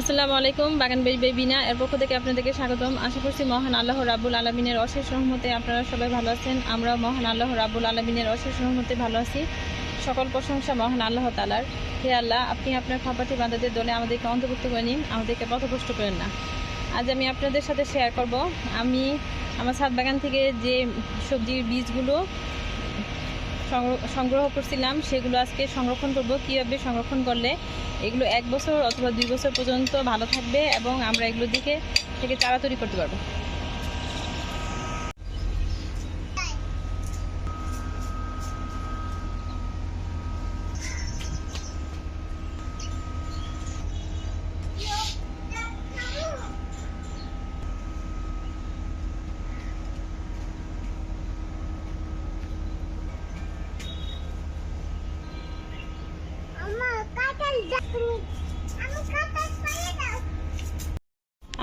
আসসালামু আলাইকুম, বাগান বেবি বেবিনা এর পক্ষ থেকে আপনাদেরকে স্বাগতম। আশা করছি মহান আল্লাহ রাব্বুল আলমিনের অশেষ রহমতে আপনারা সবাই ভালো আছেন। আমরা মহান আল্লাহ রাব্বুল আলমিনের অশেষ রহমতে ভালো আছি। সকল প্রশংসা মহান আল্লাহ তালার হে আল্লাহ, আপনি আপনার খাপাটি বান্দাদের দলে আমাদেরকে অন্তর্ভুক্ত করে নিন, আমাদেরকে পথভ্রষ্ট করেন না। আজ আমি আপনাদের সাথে শেয়ার করব। আমি আমার ছাদ বাগান থেকে যে সবজির বীজগুলো সংগ্রহ করছিলাম, সেগুলো আজকে সংরক্ষণ করব। কীভাবে সংরক্ষণ করলে এগুলো এক বছর অথবা দুই বছর পর্যন্ত ভালো থাকবে এবং আমরা এগুলো দিকে থেকে তাড়াতাড়ি করতে পারব।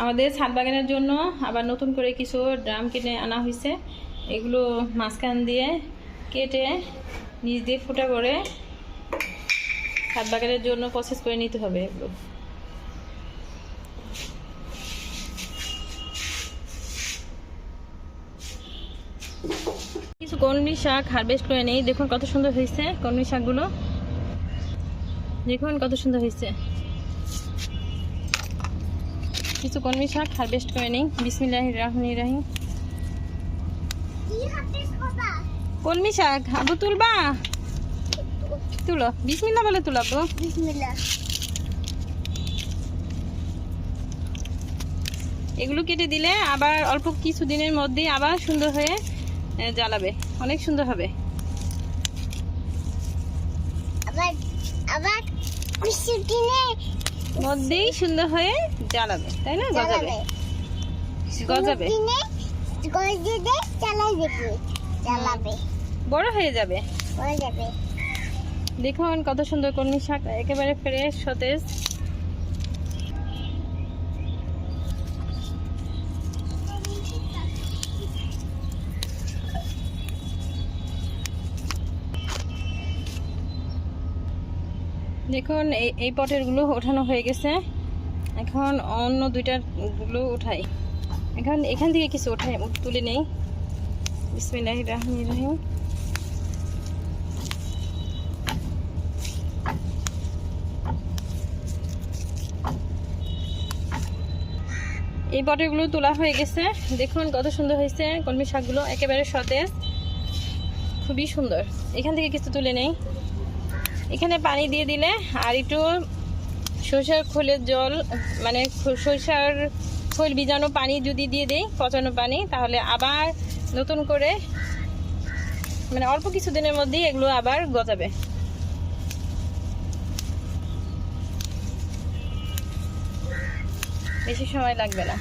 আমাদের ছাদ বাগানের জন্য আবার নতুন করে কিছু ড্রাম কিনে আনা হয়েছে। এগুলো মাঝখান দিয়ে কেটে নিচ দিয়ে ফুটা করে ছাদ বাগানের জন্য প্রসেস করে নিতে হবে এগুলো। কিছু কলমি শাক হারভেস্ট করে নেই। দেখুন কত সুন্দর হয়েছে কলমি শাকগুলো। দেখুন কত সুন্দর হয়েছে। কিছু কলমি শাক হারভেস্ট করে নেই। বিসমিল্লাহ রহমান রাহিম। কলমি শাক, আবু তুলবা? তুলো। বিসমিল্লাহ বলে তুলাবো বিসমিল্লাহ এগুলো কেটে দিলে আবার অল্প কিছু দিনের মধ্যেই আবার সুন্দর হয়ে জ্বালাবে। অনেক সুন্দর হবে। আবার আবার কিছু দিনে মধ্যেই সুন্দর হয়ে জ্বালাবে তাই না? গজাবে। গজাবে। গজাবে জ্বালাবে। চালাবে বড় হয়ে যাবে। বড় যাবে। দেখুন কত সুন্দর কলমি শাক একেবারে ফ্রেশ সতেজ। দেখুন, এই এই পটেরগুলো ওঠানো হয়ে গেছে। এখন অন্য দুইটারগুলো উঠাই। এখন এখান থেকে কিছু উঠাই তুলে নেই। বিসমিল্লাহ রহমান রহিম। এই বটেগুলো তোলা হয়ে গেছে। দেখুন কত সুন্দর হয়েছে, কলমি শাকগুলো একেবারে সতেজ। খুবই সুন্দর। এখান থেকে কিছু তুলে নেই। এখানে পানি দিয়ে দিলে আর একটু সরষার খোলের জল মানে সরষার খোল বীজাণু পানি যদি দিয়ে দেই, পচানো পানি, তাহলে আবার নতুন করে মানে অল্প কিছু দিনের মধ্যেই এগুলো আবার গজাবে। বেশি সময় লাগবে না।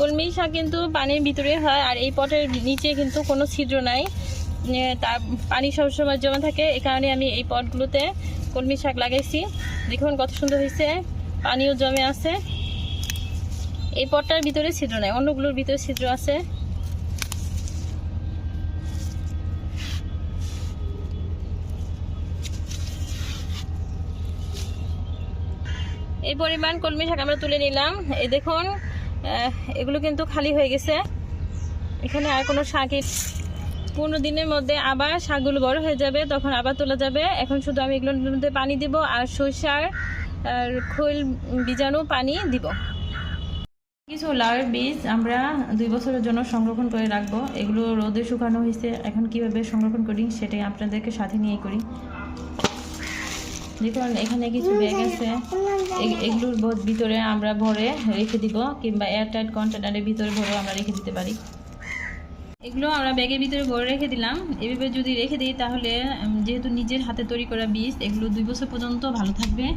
কলমি শাক কিন্তু পানির ভিতরে হয় আর এই পটের নিচে কিন্তু কোনো ছিদ্র নাই। তা পানি সবসময় জমা থাকে। এই কারণে আমি এই পটগুলোতে কলমি শাক লাগাইছি। দেখুন কত সুন্দর হয়েছে। পানিও জমে আছে। এই পটটার ভিতরে ছিদ্র নাই, অন্যগুলোর ভিতরে ছিদ্র আছে। এই পরিমাণ কলমি শাক আমরা তুলে নিলাম। এই দেখুন এগুলো কিন্তু খালি হয়ে গেছে। এখানে আর কোনো শাকই পনেরো দিনের মধ্যে আবার শাকগুলো বড় হয়ে যাবে, তখন আবার তোলা যাবে। এখন শুধু আমি এগুলোর মধ্যে পানি দিব আর সরষার আর খোল বীজাণু পানি দিব। কিছু লাউয়ের বীজ আমরা দুই বছরের জন্য সংরক্ষণ করে রাখব। এগুলো রোদে শুকানো হয়েছে। এখন কীভাবে সংরক্ষণ করি সেটাই আপনাদেরকে সাথে নিয়ে করি। দেখুন এখানে কিছু ব্যাগ আছে। এগুলোর ভ- ভিতরে আমরা ভরে রেখে দিব, কিংবা এয়ারটাইট কন্টেনারের ভিতরে ভরে আমরা রেখে দিতে পারি। এগুলো আমরা ব্যাগের ভিতরে ভরে রেখে দিলাম। এভাবে যদি রেখে দিই, তাহলে যেহেতু নিজের হাতে তৈরি করা বীজ, এগুলো দুই বছর পর্যন্ত ভালো থাকবে।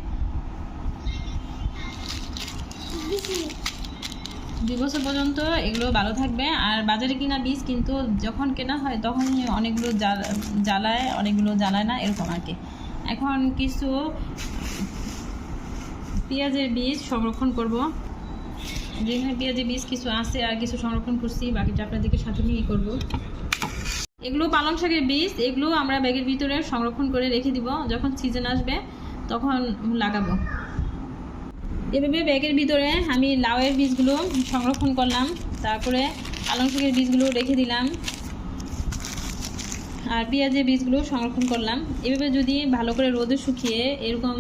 দুই বছর পর্যন্ত এগুলো ভালো থাকবে। আর বাজারে কিনা বীজ কিন্তু যখন কেনা হয় তখন অনেকগুলো জ্বাল- জ্বালায়, অনেকগুলো জ্বালায় না, এরকম আর কি। এখন কিছু পেঁয়াজের বীজ সংরক্ষণ করব। যেখানে পেঁয়াজের বীজ কিছু আছে আর কিছু সংরক্ষণ করছি, বাকিটা আপনাদেরকে সাথে নিয়ে করব। এগুলো পালং শাকের বীজ, এগুলো আমরা ব্যাগের ভিতরে সংরক্ষণ করে রেখে দিব। যখন সিজন আসবে, তখন লাগাবো। এভাবে ব্যাগের ভিতরে আমি লাউয়ের বীজগুলো সংরক্ষণ করলাম। তারপরে পালং শাকের বীজগুলো রেখে দিলাম। আর পেঁয়াজের বীজগুলো সংরক্ষণ করলাম। এভাবে যদি ভালো করে রোদে শুকিয়ে এরকম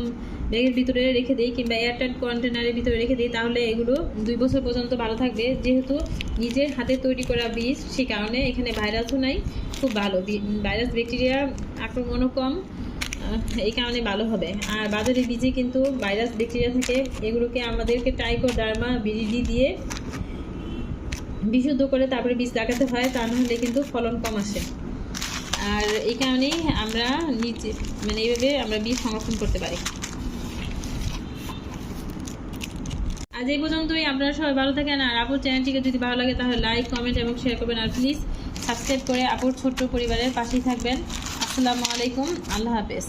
ব্যাগের ভিতরে রেখে দিই কিংবা এয়ারটাইট কন্টেনারের ভিতরে রেখে দিই, তাহলে এগুলো দুই বছর পর্যন্ত ভালো থাকবে। যেহেতু নিজের হাতে তৈরি করা বীজ, সেই কারণে এখানে ভাইরাসও নাই, খুব ভালো। ভাইরাস, ব্যাকটেরিয়া আক্রমণও কম এই কারণে ভালো হবে। আর বাজারে বীজে কিন্তু ভাইরাস, ব্যাকটেরিয়া থাকে, এগুলোকে আমাদেরকে টাইকোডার্মা বিরিডি দিয়ে বিশুদ্ধ করে তারপরে বীজ লাগাতে হয়, তা নাহলে কিন্তু ফলন কম আসে। আর এই কারণেই আমরা নিচে মানে এইভাবে আমরা বীজ সংরক্ষণ করতে পারি। আজ এই পর্যন্তই, আপনারা সবাই ভালো থাকেন, আর আপুর চ্যানেলটিকে যদি ভালো লাগে তাহলে লাইক কমেন্ট এবং শেয়ার করবেন, আর প্লিজ সাবস্ক্রাইব করে আপুর ছোট্ট পরিবারের পাশেই থাকবেন। আসসালামু আলাইকুম, আল্লাহ হাফেজ।